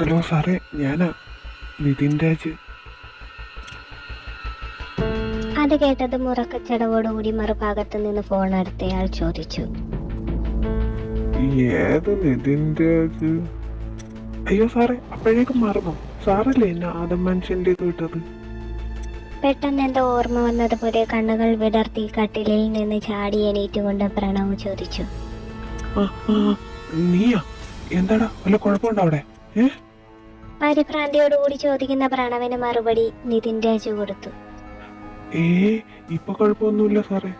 Hello സാറേ ഞാനാ നിതിൻ രാജ്. അത് കേട്ടത് മുറക്കച്ചടവോടുകൂടി മറുഭാഗത്ത് നിന്ന് ഫോൺ അടുത്തയാൾ ചോദിച്ചു. ഏത് നിതിൻ രാജ്? അയ്യോ സാറേ അപ്പോഴേക്കും മറന്നു. സാറല്ലേ എന്നെ ആദം മനുഷ്യന്റെ വിട്ടത്? പെട്ടെന്ന് എന്തോ ഓർമ്മ വന്നതുപോലെ കണ്ണുകൾ വിടർത്തി കട്ടിലിൽ നിന്ന് ചാടി എണീറ്റുകൊണ്ട് പ്രണവ് ചോദിച്ചു. നീയാ? എന്താടാ വല്ല കുഴപ്പമുണ്ടോ അവിടെ? ഏ? പരിഭ്രാന്തിയോടുകൂടി ചോദിക്കുന്ന പ്രണവിന് മറുപടി നിതിൻ രാജു കൊടുത്തു. ഏ ഇപ്പൊ കുഴപ്പമൊന്നുമില്ല സാറേ.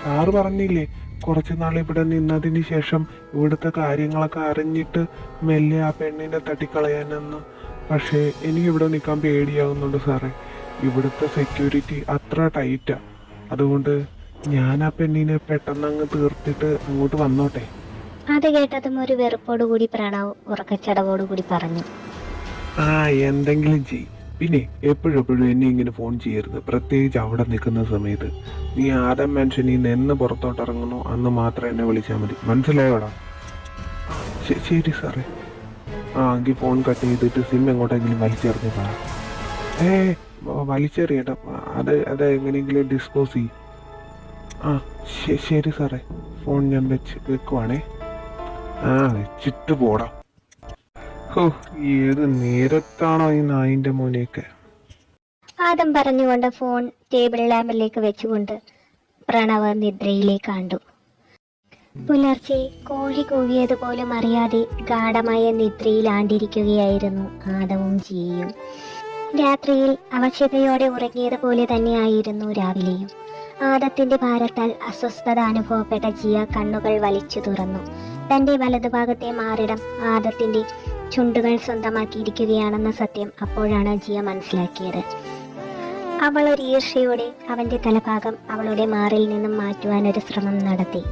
സാറ് പറഞ്ഞില്ലേ കുറച്ചു നാൾ ഇവിടെ നിന്നതിന് ശേഷം ഇവിടുത്തെ കാര്യങ്ങളൊക്കെ അറിഞ്ഞിട്ട് മെല്ലെ ആ പെണ്ണിനെ തട്ടിക്കളയാനെന്ന്. പക്ഷേ എനിക്ക് ഇവിടെ നിൽക്കാൻ പേടിയാവുന്നുണ്ട് സാറേ. ഇവിടുത്തെ സെക്യൂരിറ്റി അത്ര ടൈറ്റാ അതുകൊണ്ട് ഞാൻ ആ പെണ്ണിനെ പെട്ടെന്ന് അങ്ങ് തീർത്തിട്ട് അങ്ങോട്ട് വന്നോട്ടെ. അത് കേട്ടതും ഒരു വെറുപ്പോട് വെറുപ്പോടുകൂടി പ്രണവ് ഉറക്കച്ചടവോടുകൂടി പറഞ്ഞു. ആ എന്തെങ്കിലും ചെയ് പിന്നെ എപ്പോഴും എന്നെ ഇങ്ങനെ ഫോൺ ചെയ്യരുത്. പ്രത്യേകിച്ച് അവിടെ നിൽക്കുന്ന സമയത്ത്. നീ ആദം മനുഷ്യൻ നിന്ന് നിന്ന് പുറത്തോട്ട് ഇറങ്ങുന്നു അന്ന് മാത്രം എന്നെ വിളിച്ചാൽ മതി. മനസ്സിലായോടാ? ശരി സാറേ. ആ എങ്കിൽ ഫോൺ കട്ട് ചെയ്തിട്ട് സിം എങ്ങോട്ടെങ്കിലും വലിച്ചെറിഞ്ഞു ഏ വലിച്ചെറിയട്ടെ അത് അത് എങ്ങനെയെങ്കിലും ഡിസ്പോസ് ചെയ്യും. ആ ശരി സാറേ. ഫോൺ ഞാൻ വെച്ച് വെക്കുവാണേ. ആ വെച്ചിട്ട് പോടാ. ഹോ ഏത് നേരത്താണോ ഈ നായിന്റെ മോനെയൊക്കെ? ആദം പറഞ്ഞുകൊണ്ട് ഫോൺ ടേബിൾ ലാമ്പിലേക്ക് വെച്ചുകൊണ്ട് പ്രണവ് നിദ്രയിലേക്ക് കണ്ടു. പുലർച്ചെ കോഴി കൂവിയതുപോലും അറിയാതെ ഗാഠമായ നിദ്രയിൽ ആണ്ടിരിക്കുകയായിരുന്നു ആദവും ജിയയും. രാത്രിയിൽ അവശതയോടെ ഉറങ്ങിയത് പോലെ തന്നെയായിരുന്നു രാവിലെയും. ആദത്തിന്റെ ഭാരത്താൽ അസ്വസ്ഥത അനുഭവപ്പെട്ട ജിയ കണ്ണുകൾ വലിച്ചു തുറന്നു. തന്റെ വലതുഭാഗത്തെ മാറിടം ആദത്തിന്റെ ചുണ്ടുകൾ സ്വന്തമാക്കിയിരിക്കുകയാണെന്ന സത്യം അപ്പോഴാണ് ജിയ മനസ്സിലാക്കിയത്. അവൾ ഒരു ഈർഷയോടെ അവന്റെ തലഭാഗം അവളുടെ മാറിൽ നിന്നും മാറ്റുവാൻ ഒരു ശ്രമം നടത്തി.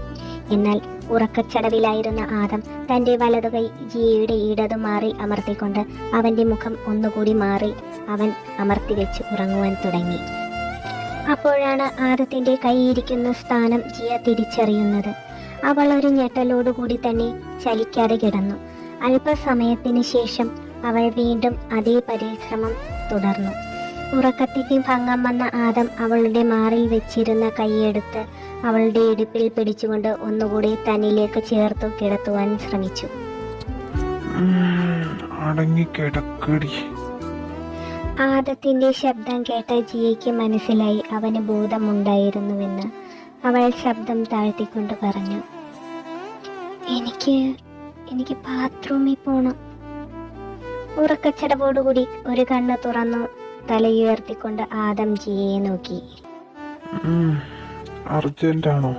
എന്നാൽ ഉറക്കച്ചടവിലായിരുന്ന ആദം തന്റെ വലതുകൈ ജിയയുടെ ഇടതു മാറിൽ അമർത്തിക്കൊണ്ട് അവന്റെ മുഖം ഒന്നുകൂടി മാറി അവൻ അമർത്തി വെച്ച് ഉറങ്ങുവാൻ തുടങ്ങി. അപ്പോഴാണ് ആദത്തിന്റെ കൈയിരിക്കുന്ന സ്ഥാനം ജിയ തിരിച്ചറിയുന്നത്. അവൾ ഒരു ഞെട്ടലോടുകൂടി തന്നെ ചലിക്കാതെ കിടന്നു. അല്പസമയത്തിന് ശേഷം അവൾ വീണ്ടും അതേ പരിശ്രമം തുടർന്നു. ഉറക്കത്തിന്റെ ഭംഗം വന്ന ആദം അവളുടെ മാറിൽ വെച്ചിരുന്ന കൈയെടുത്ത് അവളുടെ ഇടുപ്പിൽ പിടിച്ചുകൊണ്ട് ഒന്നുകൂടി തന്നിലേക്ക് ചേർത്തു കിടത്തുവാൻ ശ്രമിച്ചു. ആദത്തിന്റെ ശബ്ദം കേട്ട ജിയയ്ക്ക് മനസ്സിലായി അവന് ബോധമുണ്ടായിരുന്നുവെന്ന്. അവൾ ശബ്ദം താഴ്ത്തിക്കൊണ്ട് പറഞ്ഞു എനിക്ക് എനിക്ക് ബാത്റൂമിൽ പോണം. ഉറക്കച്ചടവോടുകൂടി ഒരു കണ്ണ് തുറന്നു തലയുയർത്തിക്കൊണ്ട് ആദം ജിയെ നോക്കി. അർജന്റാണോ.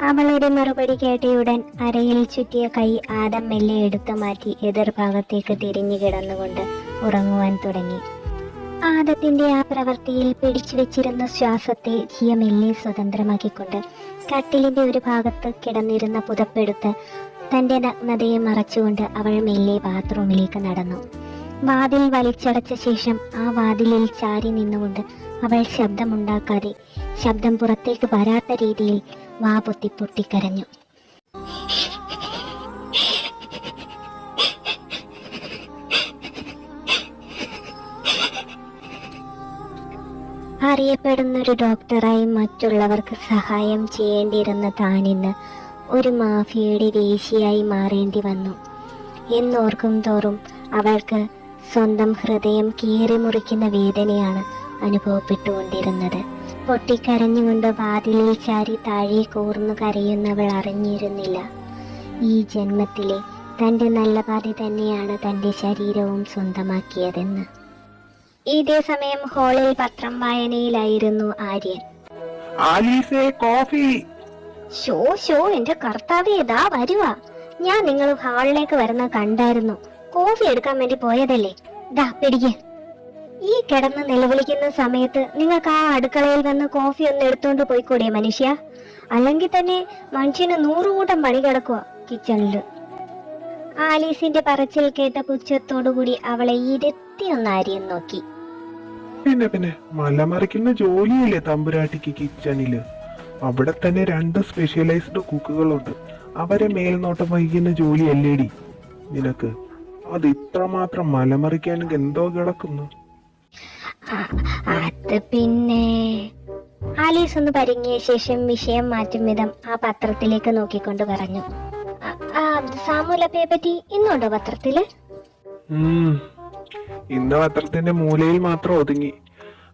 അവളുടെ മറുപടി കേട്ടയുടൻ അരയിൽ ചുറ്റിയ കൈ ആദം മെല്ലെ എടുത്തു മാറ്റി എതിർഭാഗത്തേക്ക് തിരിഞ്ഞു കിടന്നുകൊണ്ട് ഉറങ്ങുവാൻ തുടങ്ങി. ആദത്തിന്റെ ആ പ്രവൃത്തിയിൽ പിടിച്ചു വെച്ചിരുന്ന ശ്വാസത്തെ ജിയ മെല്ലെ സ്വതന്ത്രമാക്കിക്കൊണ്ട് കട്ടിലിന്റെ ഒരു ഭാഗത്ത് കിടന്നിരുന്ന പുതപ്പെടുത്ത് തന്റെ നഗ്നതയെ മറച്ചുകൊണ്ട് അവൾ മെല്ലെ ബാത്റൂമിലേക്ക് നടന്നു. വാതിൽ വലിച്ചടച്ച ശേഷം ആ വാതിലിൽ ചാരി നിന്നുകൊണ്ട് അവൾ ശബ്ദമുണ്ടാക്കാതെ ശബ്ദം പുറത്തേക്ക് വരാത്ത രീതിയിൽ വാ പൊത്തി പൊട്ടിക്കരഞ്ഞു. അറിയപ്പെടുന്ന ഒരു ഡോക്ടറായി മറ്റുള്ളവർക്ക് സഹായം ചെയ്യേണ്ടിയിരുന്ന താനിന്ന് ഒരു മാഫിയയുടെ വേശിയായി മാറേണ്ടി വന്നു. എന്നോർക്കും തോറും അവൾക്ക് സ്വന്തം ഹൃദയം കീറി മുറിക്കുന്ന വേദനയാണ് അനുഭവപ്പെട്ടുകൊണ്ടിരുന്നത്. പൊട്ടിക്കരഞ്ഞുകൊണ്ട് വാതിലിൽ ചാരി താഴെ കൂർന്നു കരയുന്നവൾ അറിഞ്ഞിരുന്നില്ല. ഈ ജന്മത്തിലെ തന്റെ നല്ല പാതി തന്നെയാണ് തന്റെ ശരീരവും സ്വന്തമാക്കിയതെന്ന്. ഇതേ സമയം ഹാളിൽ പത്രം വായനയിലായിരുന്നു ആര്യൻ. ആലീസേ കോഫി. ഷോ ഷോ എന്റെ കർത്താവേ ഇതാ വരുവാ ഞാൻ നിങ്ങൾ ഹാളിലേക്ക് വരുന്ന കണ്ടായിരുന്നു. കോഫി എടുക്കാൻ വേണ്ടി പോയതല്ലേ? ദാ പിടിക്ക്. ഈ കിടന്ന് നിലവിളിക്കുന്ന സമയത്ത് നിങ്ങൾക്ക് ആ അടുക്കളയിൽ വന്ന് കോഫി ഒന്ന് എടുത്തോണ്ട് പോയിക്കൂടെ മനുഷ്യ? അല്ലെങ്കിൽ തന്നെ മനുഷ്യന് നൂറുകൂട്ടം പണി കിടക്കുക കിച്ചണിൽ. ആലീസിന്റെ പറച്ചിൽ കേട്ട പുച്ഛത്തോടുകൂടി അവളെ ഇരുത്തി ഒന്ന് ആര്യം നോക്കി. പിന്നെ പിന്നെ. മലമറിക്കുന്ന ജോലിയില്ലേ തമ്പുരാട്ടിക്ക് കിച്ചണിൽ അവിടെ തന്നെ രണ്ട് സ്പെഷ്യലൈസ്ഡ് കുക്കുകളുണ്ട് അവരെ മേൽനോട്ടം വഹിക്കുന്ന ജോലി അല്ലേടി നിനക്ക്? അത് ഇത്ര മാത്രം മലമറിക്കാൻ എന്തോ കിടക്കുന്നു. അത് പിന്നെ. ആലീസ് ഒന്ന് പരിങ്ങിയ ശേഷം വിഷയം മാറ്റും വിധം ആ പത്രത്തിലേക്ക് നോക്കിക്കൊണ്ട് പറഞ്ഞു. "ആ- ആ സാമൂലപ്പയെ പറ്റി ഇന്നുണ്ടോ പത്രത്തിൽ. ഇന്ന് പത്രത്തിന്റെ മൂലയിൽ മാത്രം ഒതുങ്ങി.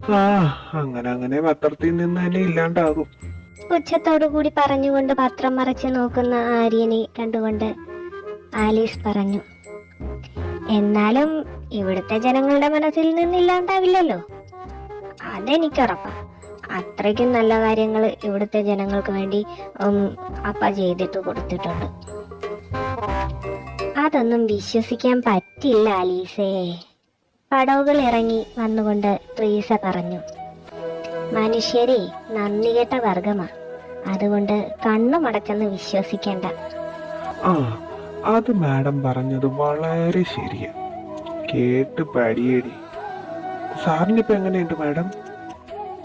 ആ അങ്ങനെ അങ്ങനെ പത്രത്തിൽ നിന്ന് തന്നെ ഇല്ലാണ്ടാകും. കൂടി പറഞ്ഞുകൊണ്ട് പത്രം മറച്ചു നോക്കുന്ന ആര്യനെ കണ്ടുകൊണ്ട് ആലീസ് പറഞ്ഞു എന്നാലും ഇവിടുത്തെ ജനങ്ങളുടെ മനസ്സിൽ നിന്നില്ലാണ്ടാവില്ലല്ലോ അതെനിക്കുറപ്പാ. അത്രയ്ക്കും നല്ല കാര്യങ്ങൾ ഇവിടുത്തെ ജനങ്ങൾക്ക് വേണ്ടി അപ്പ ചെയ്തിട്ട് കൊടുത്തിട്ടുണ്ട്. അതൊന്നും വിശ്വസിക്കാൻ പറ്റില്ല ആലീസേ. പടവുകൾ ഇറങ്ങി വന്നുകൊണ്ട് ട്രീസ പറഞ്ഞു മനുഷ്യരെ നന്ദികെട്ട വർഗമാ അതുകൊണ്ട് കണ്ണു മടച്ചെന്ന് വിശ്വസിക്കേണ്ട. ആ അത് മാഡം പറഞ്ഞത് വളരെ ശരിയാ. കേട്ട് പടിയേടി സാറിനിപ്പോ എങ്ങനെയുണ്ട് മാഡം?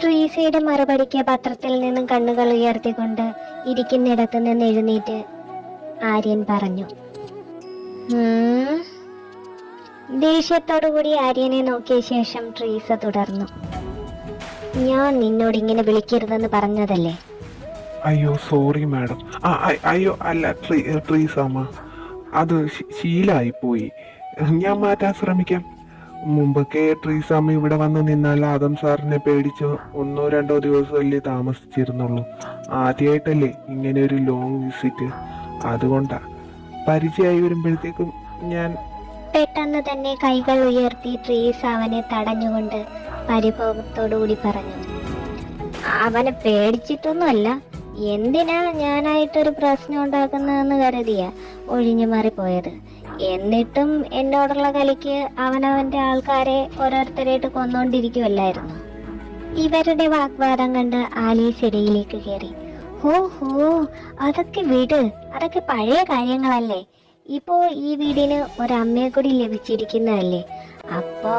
ട്രീസയുടെ മറുപടിക്ക് പത്രത്തിൽ നിന്നും കണ്ണുകൾ ഉയർത്തിക്കൊണ്ട് ഇരിക്കുന്നിടത്ത് നിന്ന് എഴുന്നേറ്റ് ആര്യൻ പറഞ്ഞു. ദേഷ്യത്തോടുകൂടി ആര്യനെ നോക്കിയ ശേഷം ട്രീസ തുടർന്നു. ഞാൻ നിന്നോട് ഇങ്ങനെ വിളിക്കരുതെന്ന് പറഞ്ഞതല്ലേ? അയ്യോ സോറി മാഡം. അയ്യോ അല്ല ട്രീസ അത് ശീലായി പോയി ഞാൻ മാറ്റാൻ ശ്രമിക്കാം. മുമ്പൊക്കെ ട്രീസാമ ഇവിടെ വന്ന് നിന്നാൽ ആദം സാറിനെ പേടിച്ച് ഒന്നോ രണ്ടോ ദിവസമല്ലേ താമസിച്ചിരുന്നുള്ളൂ. ആദ്യമായിട്ടല്ലേ ഇങ്ങനെ ഒരു ലോങ് വിസിറ്റ് അതുകൊണ്ടാ. പരിചയമായി വരുമ്പോഴത്തേക്കും ഞാൻ പെട്ടെന്ന് തന്നെ കൈകൾ ഉയർത്തി ട്രീസ് അവനെ തടഞ്ഞുകൊണ്ട് പരിഭവത്തോടുകൂടി പറഞ്ഞു. അവനെ പേടിച്ചിട്ടൊന്നുമല്ല. എന്തിനാ ഞാനായിട്ടൊരു പ്രശ്നം ഉണ്ടാക്കുന്നതെന്ന് കരുതിയ ഒഴിഞ്ഞു മാറിപ്പോയത്. എന്നിട്ടും എന്നോടുള്ള കലിക്ക് അവനവന്റെ ആൾക്കാരെ ഓരോരുത്തരായിട്ട് കൊന്നുകൊണ്ടിരിക്കുമല്ലായിരുന്നു ഇവരുടെ വാഗ്വാദം കണ്ട് ആലീസ് ഇടയിലേക്ക് കയറി ഹോ ഹോ അതൊക്കെ വിട്. അതൊക്കെ പഴയ കാര്യങ്ങളല്ലേ. ഇപ്പോ ഈ വീടിന് ഒരമ്മയെ കൂടി ലഭിച്ചിരിക്കുന്നതല്ലേ? അപ്പോ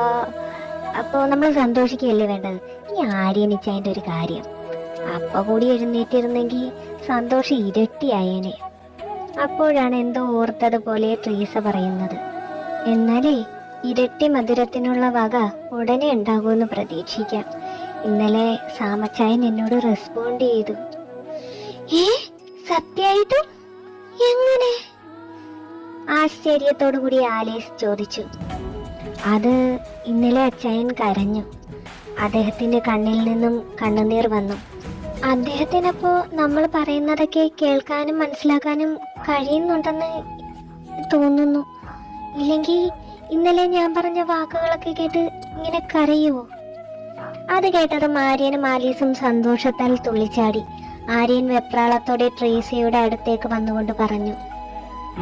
അപ്പോ നമ്മൾ സന്തോഷിക്കുകയല്ലേ വേണ്ടത്? ഈ ആര്യനിച്ചതിന്റെ ഒരു കാര്യം? അപ്പ കൂടി എഴുന്നേറ്റിരുന്നെങ്കിൽ സന്തോഷം ഇരട്ടിയായേനെ. അപ്പോഴാണ് എന്തോ ഓർത്തതുപോലെ ട്രീസ പറയുന്നത്. എന്നാലേ ഇരട്ടി മധുരത്തിനുള്ള വക ഉടനെ ഉണ്ടാകുമെന്ന് പ്രതീക്ഷിക്കാം. ഇന്നലെ സാമച്ചായൻ എന്നോട് റെസ്പോണ്ട് ചെയ്തു. ഏ? സത്യായിട്ടും? എങ്ങനെ? ആശ്ചര്യത്തോടു കൂടി ആലീസ് ചോദിച്ചു. അത് ഇന്നലെ അച്ചായൻ കരഞ്ഞു. അദ്ദേഹത്തിന്റെ കണ്ണിൽ നിന്നും കണ്ണുനീർ വന്നു. അദ്ദേഹത്തിനപ്പോ നമ്മൾ പറയുന്നതൊക്കെ കേൾക്കാനും മനസ്സിലാക്കാനും കഴിയുന്നുണ്ടെന്ന് തോന്നുന്നു. ഇല്ലെങ്കിൽ ഇന്നലെ ഞാൻ പറഞ്ഞ വാക്കുകളൊക്കെ കേട്ട് ഇങ്ങനെ കരയുവോ? അത് കേട്ടത് ആര്യനും ആലീസും സന്തോഷത്താൽ തുള്ളിച്ചാടി. ആര്യൻ വെപ്രാളത്തോടെ ട്രേസിയുടെ അടുത്തേക്ക് വന്നുകൊണ്ട് പറഞ്ഞു.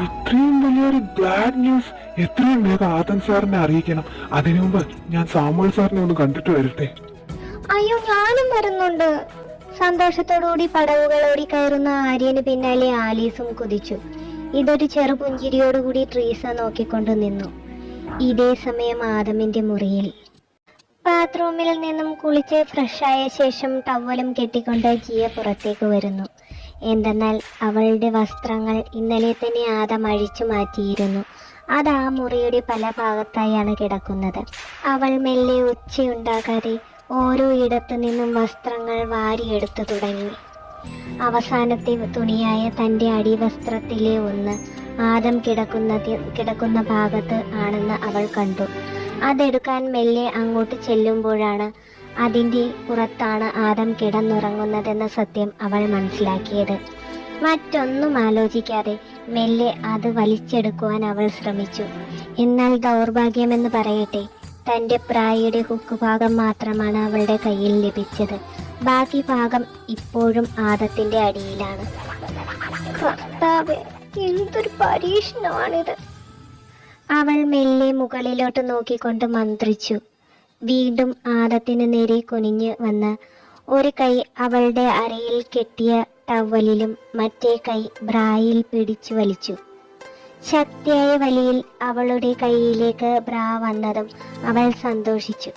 ഇത്രയും വലിയൊരു ബാഡ് ന്യൂസ് എത്രയും വേഗം ആദൻ സാറിനെ അറിയിക്കണം. അതിനു മുമ്പ് ഞാൻ സാമുൽ സാറിനെ ഒന്ന് കണ്ടിട്ട് വരട്ടെ. അയ്യോ ഞാനും വരുന്നുണ്ട്. സന്തോഷത്തോടുകൂടി പടവുകളോടി കയറുന്ന ആര്യന് പിന്നാലെ ആലീസും കുതിച്ചു. ഇതൊരു ചെറുപുഞ്ചിരിയോടുകൂടി ട്രീസ നോക്കിക്കൊണ്ട് നിന്നു. ഇതേ സമയം ആദമിന്റെ മുറിയിൽ. ബാത്റൂമിൽ നിന്നും കുളിച്ച് ഫ്രഷായ ശേഷം ടവലും കെട്ടിക്കൊണ്ട് ജിയ പുറത്തേക്ക് വരുന്നു. എന്തെന്നാൽ അവളുടെ വസ്ത്രങ്ങൾ ഇന്നലെ തന്നെ ആദം അഴിച്ചു മാറ്റിയിരുന്നു. അത് ആ മുറിയുടെ പല ഭാഗത്തായാണ് കിടക്കുന്നത്. അവൾ മെല്ലെ ഉച്ചയുണ്ടാകാതെ ഓരോ ഇടത്തു നിന്നും വസ്ത്രങ്ങൾ വാരിയെടുത്തു തുടങ്ങി. അവസാനത്തെ തുണിയായ തന്റെ അടിവസ്ത്രത്തിലെ ഒന്ന് ആദം കിടക്കുന്ന കിടക്കുന്ന ഭാഗത്ത് ആണെന്ന് അവൾ കണ്ടു. അതെടുക്കാൻ മെല്ലെ അങ്ങോട്ട് ചെല്ലുമ്പോഴാണ് അതിന്റെ പുറത്താണ് ആദം കിടന്നുറങ്ങുന്നതെന്ന സത്യം അവൾ മനസ്സിലാക്കിയത്. മറ്റൊന്നും ആലോചിക്കാതെ മെല്ലെ അത് വലിച്ചെടുക്കുവാൻ അവൾ ശ്രമിച്ചു. എന്നാൽ ദൗർഭാഗ്യമെന്ന് പറയട്ടെ തന്റെ പ്രായയുടെ ഹുക്ക് ഭാഗം മാത്രമാണ് അവളുടെ കയ്യിൽ ലഭിച്ചത്. ബാക്കി ഭാഗം ഇപ്പോഴും ആദത്തിന്റെ അടിയിലാണ്. എന്തൊരു പരീക്ഷണമാണിത്. അവൾ മെല്ലെ മുകളിലോട്ട് നോക്കിക്കൊണ്ട് മന്ത്രിച്ചു. വീണ്ടും ആദത്തിന് നേരെ കുനിഞ്ഞ് വന്ന് ഒരു കൈ അവളുടെ അരയിൽ കെട്ടിയ ടവലിലും മറ്റേ കൈ ബ്രായിൽ പിടിച്ചു വലിച്ചു. ശക്തിയായ വലിയിൽ അവളുടെ കൈയിലേക്ക് ബ്രാ വന്നതും അവൾ സന്തോഷിച്ചു.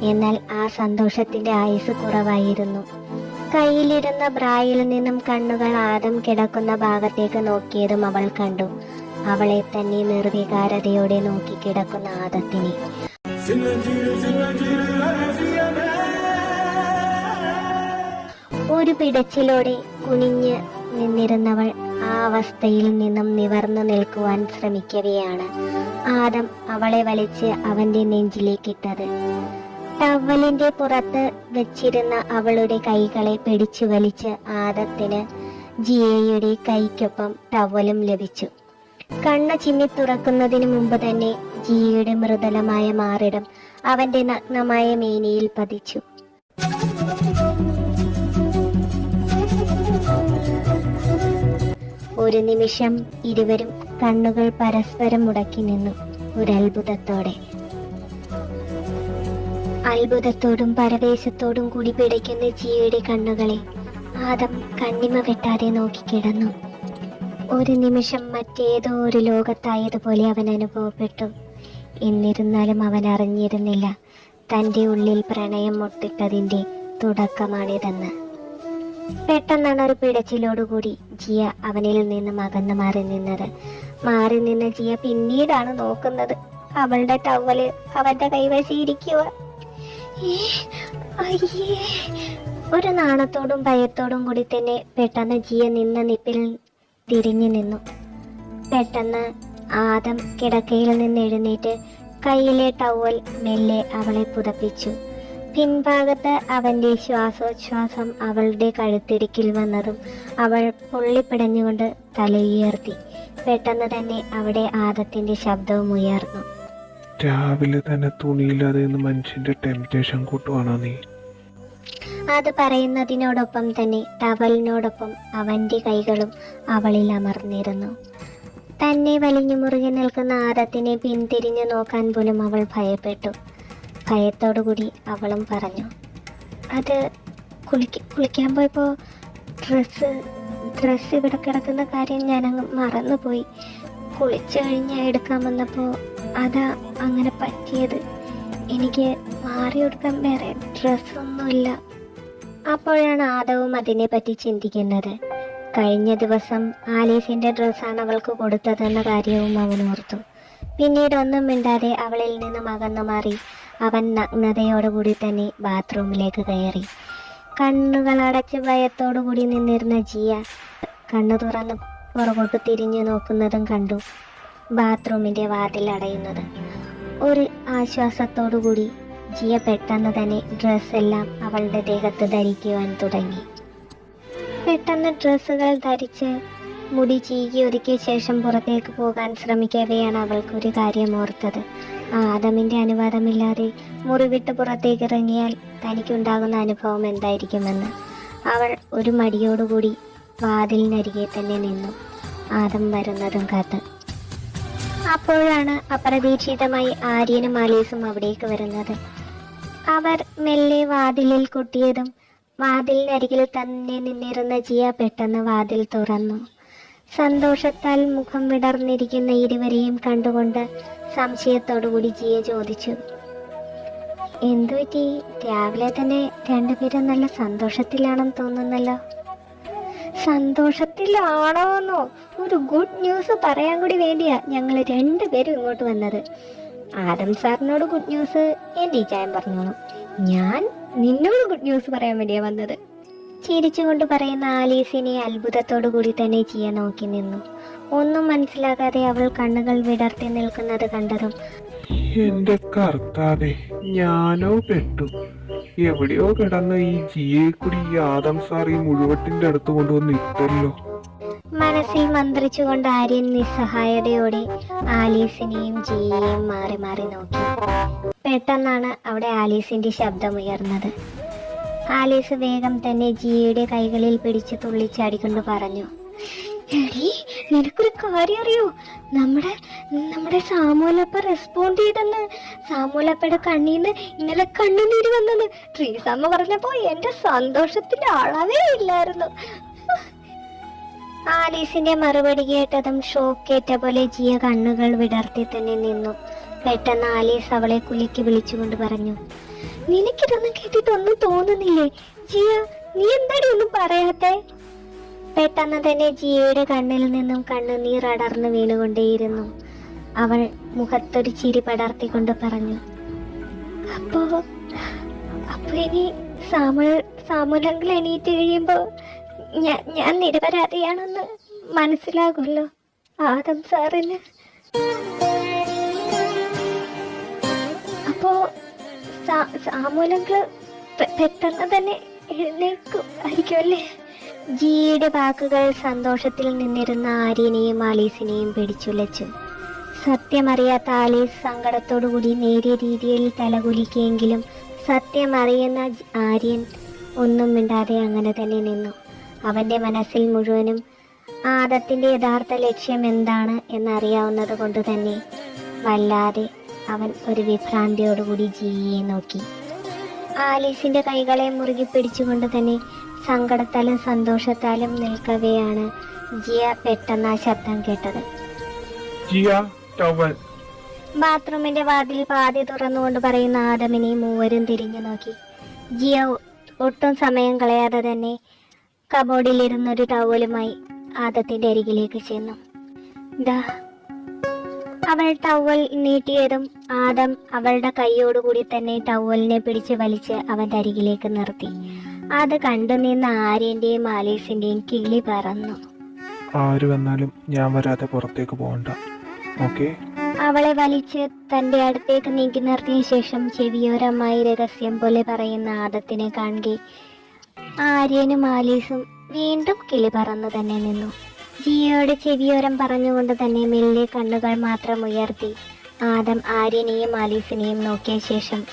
എന്നാൽ ആ സന്തോഷത്തിന്റെ ആയുസ് കുറവായിരുന്നു. കയ്യിലിരുന്ന ബ്രായിൽ നിന്നും കണ്ണുകൾ ആദം കിടക്കുന്ന ഭാഗത്തേക്ക് നോക്കിയതും അവൾ കണ്ടു. അവളെ തന്നെ നിർവികാരതയോടെ നോക്കി കിടക്കുന്ന ആദത്തിനെ. ഒരു പിടച്ചിലോടെ കുനിഞ്ഞ് നിന്നിരുന്നവൾ ആ അവസ്ഥയിൽ നിന്നും നിവർന്നു നിൽക്കുവാൻ ശ്രമിക്കവെയാണ് ആദം അവളെ വലിച്ച് അവന്റെ നെഞ്ചിലേക്കിട്ടത്. ടവലിന്റെ പുറത്ത് വെച്ചിരുന്ന അവളുടെ കൈകളെ പിടിച്ചു വലിച്ച് ആദത്തിന് ജിയയുടെ കൈക്കൊപ്പം ടവലും ലഭിച്ചു. കണ്ണ ചിമ്മി തുറക്കുന്നതിന് മുമ്പ് തന്നെ ജിയയുടെ മൃദുലമായ മാറിടം അവന്റെ നഗ്നമായ മേനിയിൽ പതിച്ചു. ഒരു നിമിഷം ഇരുവരും കണ്ണുകൾ പരസ്പരം മുടക്കി നിന്നു ഒരത്ഭുതത്തോടെ. അത്ഭുതത്തോടും പരവേശത്തോടും കൂടി പിടയ്ക്കുന്ന ജിയുടെ കണ്ണുകളെ ആദം കണ്ണിമ വെട്ടാതെ നോക്കിക്കിടന്നു ഒരു നിമിഷം മറ്റേതോ ഒരു ലോകത്തായതുപോലെ അവൻ അനുഭവപ്പെട്ടു. എന്നിരുന്നാലും അവൻ അറിഞ്ഞിരുന്നില്ല. തന്റെ ഉള്ളിൽ പ്രണയം മുട്ടിട്ടതിന്റെ തുടക്കമാണിതെന്ന്. പെട്ടെന്നാണ് ഒരു പിടച്ചിലോടുകൂടി ജിയ അവനിൽ നിന്നും അകന്നു മാറി നിന്നത്. മാറി നിന്ന ജിയ പിന്നീടാണ് നോക്കുന്നത് അവളുടെ ടവൽ അവന്റെ കൈവശിയിരിക്കുക ഇരിക്കുക. ഒരു നാണത്തോടും ഭയത്തോടും കൂടി തന്നെ പെട്ടെന്ന് ജിയ നിന്ന നിപ്പിൽ തിരിഞ്ഞു നിന്നു. പെട്ടെന്ന് ആദം കിടക്കയിൽ നിന്ന് എഴുന്നേറ്റ് കയ്യിലെ ടവൽ മെല്ലെ അവളെ പുതപ്പിച്ചു. പിൻഭാഗത്ത് അവന്റെ ശ്വാസോച്ഛ്വാസം അവളുടെ കഴുത്തിടുക്കിൽ വന്നതും അവൾ പൊള്ളിപ്പിടഞ്ഞുകൊണ്ട് തലയുയർത്തി. പെട്ടെന്ന് തന്നെ അവിടെ ആദത്തിന്റെ ശബ്ദവും ഉയർന്നു. രാവിലെ തന്നെ തുണിയില്ലാതെ മനുഷ്യന്റെ ടെംപ്റ്റേഷൻ കൂട്ടുവാണോ നീ? അത് പറയുന്നതിനോടൊപ്പം തന്നെ ടവലിനോടൊപ്പം അവന്റെ കൈകളും അവളിൽ അമർന്നിരുന്നു. തന്നെ വലിഞ്ഞു മുറുകെ നിൽക്കുന്ന ആദത്തിനെ പിന്തിരിഞ്ഞു നോക്കാൻ പോലും അവൾ ഭയപ്പെട്ടു. ഭയത്തോടുകൂടി അവളും പറഞ്ഞു അത് കുളിക്ക കുളിക്കാൻ പോയപ്പോൾ ഡ്രസ്സ് ഡ്രസ്സ് ഇവിടെ കിടക്കുന്ന കാര്യം അങ്ങ് മറന്നുപോയി. കുളിച്ചു കഴിഞ്ഞ് എടുക്കാൻ വന്നപ്പോൾ അതാ അങ്ങനെ പറ്റിയത്. എനിക്ക് മാറി കൊടുക്കാൻ വേറെ ഡ്രസ്സൊന്നുമില്ല. അപ്പോഴാണ് ആദവും അതിനെപ്പറ്റി ചിന്തിക്കുന്നത്. കഴിഞ്ഞ ദിവസം ആലീസിന്റെ ഡ്രസ്സാണ് അവൾക്ക് കൊടുത്തതെന്ന കാര്യവും അവൻ ഓർത്തു. പിന്നീട് ഒന്നും മിണ്ടാതെ അവളിൽ നിന്നും അകന്നു മാറി അവൻ നഗ്നതയോടുകൂടി തന്നെ ബാത്റൂമിലേക്ക് കയറി. കണ്ണുകൾ അടച്ച് ഭയത്തോടുകൂടി നിന്നിരുന്ന ജിയ കണ്ണു തുറന്ന് പുറകോട്ട് തിരിഞ്ഞു നോക്കുന്നതും കണ്ടു. ബാത്റൂമിന്റെ വാതിൽ അടയുന്നത്. ഒരു ആശ്വാസത്തോടുകൂടി ജിയ പെട്ടെന്ന് തന്നെ ഡ്രസ്സെല്ലാം അവളുടെ ദേഹത്ത് ധരിക്കുവാൻ തുടങ്ങി. പെട്ടെന്ന് ഡ്രസ്സുകൾ ധരിച്ച് മുടി ചീകി ഒതുക്കിയ ശേഷം പുറത്തേക്ക് പോകാൻ ശ്രമിക്കവെയാണ് അവൾക്കൊരു കാര്യം ഓർത്തത്. ആദമിന്റെ അനുവാദമില്ലാതെ മുറിവിട്ട് പുറത്തേക്ക് ഇറങ്ങിയാൽ തനിക്കുണ്ടാകുന്ന അനുഭവം എന്തായിരിക്കുമെന്ന്. അവൾ ഒരു മടിയോടുകൂടി വാതിലിനരികെ തന്നെ നിന്നു. ആദം വരുന്നതും കാത്ത്. അപ്പോഴാണ് അപ്രതീക്ഷിതമായി ആര്യനും ആലീസും അവിടേക്ക് വരുന്നത്. അവർ മെല്ലെ വാതിലിൽ കൊട്ടിയതും വാതിലിനരികിൽ തന്നെ നിന്നിരുന്ന ജിയ പെട്ടെന്ന് വാതിൽ തുറന്നു. സന്തോഷത്താൽ മുഖം വിടർന്നിരിക്കുന്ന ഇരുവരെയും കണ്ടുകൊണ്ട് സംശയത്തോടുകൂടി ജിയ ചോദിച്ചു എന്തുപറ്റി രാവിലെ തന്നെ രണ്ടുപേരും നല്ല സന്തോഷത്തിലാണെന്ന് തോന്നുന്നല്ലോ? സന്തോഷത്തിലാണോന്നോ? ഒരു ഗുഡ് ന്യൂസ് പറയാൻ കൂടി വേണ്ടിയാ ഞങ്ങൾ രണ്ടുപേരും ഇങ്ങോട്ട് വന്നത്. ആദം സാറിനോട് ഗുഡ് ന്യൂസ് എന്റെ ഈച്ചായം പറഞ്ഞോളൂ. ഞാൻ നിന്നോട് ഗുഡ് ന്യൂസ് പറയാൻ വേണ്ടിയാ വന്നത്. ചിരിച്ചുകൊണ്ട് പറയുന്ന ആലീസിനെ അത്ഭുതത്തോടു കൂടി തന്നെ ജിയ നോക്കി നിന്നു. ഒന്നും മനസ്സിലാകാതെ അവൾ കണ്ണുകൾ വിടർത്തി നിൽക്കുന്നത് കണ്ടതും എന്റെ കർത്താവെ ഞാനോ പെട്ടു. എവിടെയോ കിടന്ന ഈ ജിയെ കൂടി ഈ ആദം സാർ ഈ മുഴുവട്ടിന്റെ അടുത്ത് കൊണ്ടുവന്ന് ഇട്ടല്ലോ. മനസ്സിൽ മന്ത്രിച്ചുകൊണ്ട് ആര്യൻ നിസ്സഹായതയോടെ ആലീസിനെയും ജിയെയും മാറി മാറി നോക്കി. പെട്ടെന്നാണ് അവിടെ ആലീസിന്റെ ശബ്ദമുയർന്നത്. ആലീസ് വേഗം തന്നെ ജിയുടെ കൈകളിൽ പിടിച്ച് തുള്ളിച്ചാടിക്കൊണ്ട് പറഞ്ഞു എടി നിനക്കൊരു കാര്യം അറിയോ നമ്മുടെ നമ്മുടെ സാമൂലപ്പ റെസ്പോണ്ട് ചെയ്തെന്ന്. സാമൂലപ്പയുടെ കണ്ണീന്ന് ഇന്നലെ കണ്ണുനീര് വന്നെന്ന് ട്രീസമ്മ പറഞ്ഞപ്പോ എന്റെ സന്തോഷത്തിന്റെ അളവേ ഇല്ലായിരുന്നു. ആലീസിന്റെ മറുപടി കേട്ടതും ഷോക്കേറ്റ പോലെ ജിയ കണ്ണുകൾ വിടർത്തി തന്നെ നിന്നു. പെട്ടെന്ന് ആലീസ് അവളെ കുലുക്കി വിളിച്ചുകൊണ്ട് പറഞ്ഞു. നിനക്കിതൊന്നും കേട്ടിട്ടൊന്നും തോന്നുന്നില്ലേ? ജിയ നീ എന്താടി ഒന്നും പറയാത്തെ? പെട്ടെന്ന് തന്നെ ജിയയുടെ കണ്ണിൽ നിന്നും കണ്ണുനീർ അടർന്നു വീണുകൊണ്ടേയിരുന്നു. അവൾ മുഖത്തൊരു ചിരി പടർത്തിക്കൊണ്ട് പറഞ്ഞു. അപ്പോ അപ്പൊ ഇനി സാമുൽ സാമുലങ്ങൾ എണീറ്റ് കഴിയുമ്പോ ഞാൻ ഞാൻ നിരപരാധിയാണെന്ന് മനസ്സിലാകുമല്ലോ. ആദം സാറിന്. അപ്പോ സാ- സാമൂലങ്ങൾ പെട്ടെന്ന് തന്നെ എഴുന്നേക്കും ആയിരിക്കുമല്ലേ ജിയുടെ വാക്കുകൾ സന്തോഷത്തിൽ നിന്നിരുന്ന ആര്യനെയും ആലീസിനെയും പിടിച്ചുലച്ചു. സത്യമറിയാത്ത ആലീസ് സങ്കടത്തോടുകൂടി നേരിയ രീതിയിൽ തലകുലിക്കെങ്കിലും സത്യമറിയുന്ന ആര്യൻ ഒന്നും മിണ്ടാതെ അങ്ങനെ തന്നെ നിന്നു. അവന്റെ മനസ്സിൽ മുഴുവനും ആദത്തിന്റെ യഥാർത്ഥ ലക്ഷ്യം എന്താണ് എന്നറിയാവുന്നത് കൊണ്ട് തന്നെ വല്ലാതെ അവൻ ഒരു വിഭ്രാന്തിയോടുകൂടി ജിയെ നോക്കി. ആലീസിന്റെ കൈകളെ മുറുകി പിടിച്ചുകൊണ്ട് തന്നെ സങ്കടത്താലും സന്തോഷത്താലും നിൽക്കവെയാണ് ജിയ പെട്ടെന്ന് ആ ശബ്ദം കേട്ടത്. ബാത്റൂമിന്റെ വാതിൽ പാതി തുറന്നുകൊണ്ട് പറയുന്ന ആദമിനെ മൂവരും തിരിഞ്ഞു നോക്കി. ജിയ ഒട്ടും സമയം കളയാതെ തന്നെ കബോർഡിലിരുന്നൊരു ടവലുമായി ആദത്തിന്റെ അരികിലേക്ക് ചെന്നു. ദാ അവൾ ടവൽ നീട്ടിയതും ആദം അവളുടെ കൈയോടുകൂടി തന്നെ ടവലിനെ പിടിച്ച് വലിച്ച് അവന്റെ അരികിലേക്ക് നിർത്തി. അത് കണ്ടു നിന്ന ആര്യന്റെയും ആലീസിന്റെയും കിളി പറന്നു. ആര് വന്നാലും ഞാൻ വരാതെ പുറത്തേക്ക് പോകണ്ട. ഓക്കെ? അവളെ വലിച്ച് തന്റെ അടുത്തേക്ക് നീക്കി നിർത്തിയ ശേഷം ചെവിയോരമായി രഹസ്യം പോലെ പറയുന്ന ആദത്തിനെ കാണുകയും ആര്യനും ആലീസും വീണ്ടും കിളി പറന്നു തന്നെ നിന്നു. ജിയോയുടെ ചെവിയോരം പറഞ്ഞുകൊണ്ട് തന്നെ മെല്ലെ കണ്ണുകൾ മാത്രം ഉയർത്തി ആദം ആര്യനെയും ആലീസിനെയും നോക്കിയ ശേഷം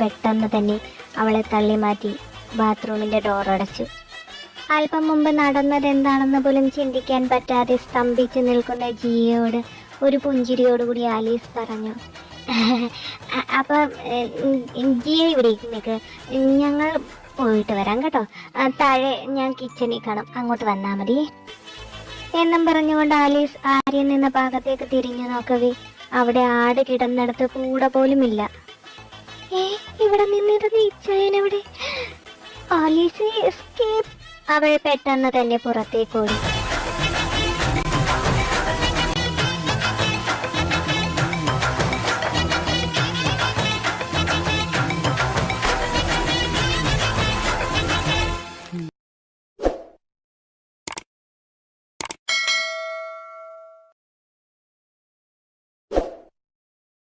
പെട്ടെന്ന് തന്നെ അവളെ തള്ളി മാറ്റി ബാത്റൂമിന്റെ ഡോർ അടച്ചു. അല്പം മുമ്പ് നടന്നത് എന്താണെന്ന് പോലും ചിന്തിക്കാൻ പറ്റാതെ സ്തംഭിച്ചു നിൽക്കുന്ന ജിയോട് ഒരു പുഞ്ചിരിയോടുകൂടി ആലീസ് പറഞ്ഞു. "അ- അപ്പം ജിയ ഇവിടെ നിൽക്ക് ഞങ്ങൾ പോയിട്ട് വരാം കേട്ടോ. താഴെ ഞാൻ കിച്ചണിൽ കാണും. അങ്ങോട്ട് വന്നാൽ മതി. എന്നും പറഞ്ഞുകൊണ്ട് ആലീസ് ആര്യൻ നിന്ന ഭാഗത്തേക്ക് തിരിഞ്ഞു നോക്കവേ. അവിടെ ആട് കിടന്നിടത്ത് കൂടെ പോലുമില്ല. ഏ ഇവിടെ നിന്നിരുന്ന ആലീസ് എസ്കേപ്പ് അവൾ പെട്ടെന്ന് തന്നെ പുറത്തേക്ക് ഓടി.